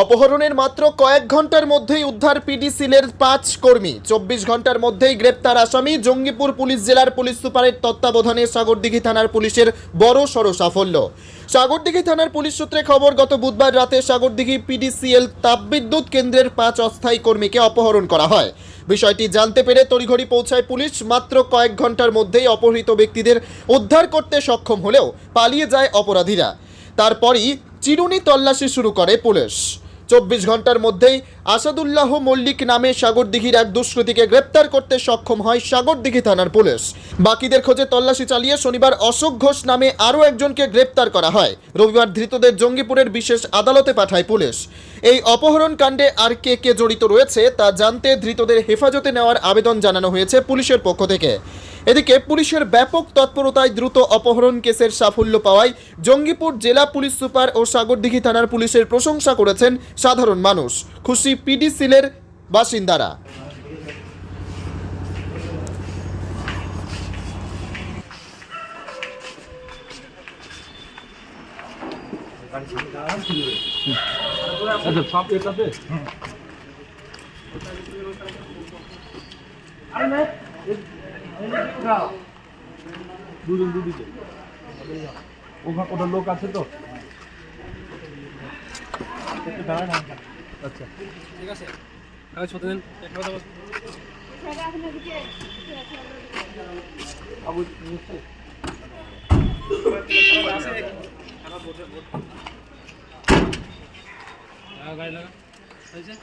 অপহরণের মাত্র কয়েক ঘণ্টার মধ্যেই উদ্ধার পিডিসিলের পাঁচ কর্মী। চব্বিশ ঘণ্টার মধ্যেই গ্রেপ্তার আসামি জঙ্গিপুর পুলিশ জেলার পুলিশ সুপারের তত্ত্বাবধানে সাগরদিঘি থানার পুলিশের বড় সড় সাফল্য। সাগরদিঘি থানার পুলিশ সূত্রে খবর, গত বুধবার রাতে সাগরদিঘি পিডিসিএল তাপবিদ্যুৎ কেন্দ্রের পাঁচ অস্থায়ী কর্মীকে অপহরণ করা হয়। বিষয়টি জানতে পেরে তড়িঘড়ি পৌঁছায় পুলিশ, মাত্র কয়েক ঘণ্টার মধ্যেই অপহৃত ব্যক্তিদের উদ্ধার করতে সক্ষম হলেও পালিয়ে যায় অপরাধীরা। তারপরই চিরুনি তল্লাশি শুরু করে পুলিশ। চব্বিশ ঘণ্টার মধ্যেই আসাদুল্লাহ মল্লিক নামে সাগরদিঘির এক দুষ্কৃতীকে গ্রেপ্তার করতে সক্ষম হয় সাগরদিঘি থানার পুলিশ। বাকিদের খোঁজে তল্লাশি চালিয়ে শনিবার অশোক ঘোষ নামে আরও একজনকে গ্রেপ্তার করা হয়। রবিবার ধৃতদের জঙ্গিপুরের বিশেষ আদালতে পাঠায় পুলিশ। এই অপহরণ কাণ্ডে আর কে কে জড়িত রয়েছে তা জানতে ধৃতদের হেফাজতে নেওয়ার আবেদন জানানো হয়েছে পুলিশের পক্ষ থেকে। এদিকে পুলিশের ব্যাপক তৎপরতায় দ্রুত অপহরণ কেসের সাফল্য পাওয়ায় জঙ্গিপুর জেলা পুলিশ সুপার ও সাগরদিঘি থানার পুলিশের প্রশংসা করেছেন সাধারণ মানুষ। খুশি পিডি সিলের বাসিন্দারা। আচ্ছা সব এটাতে দুজন দুদিকে ওখানে ওটা লোক আছে তো আচ্ছা ঠিক আছে কাগজপত্র দেন একটা কথা বল। আবু নিশ্চয় লাগা, গাড়ি লাগা। হয়েছে?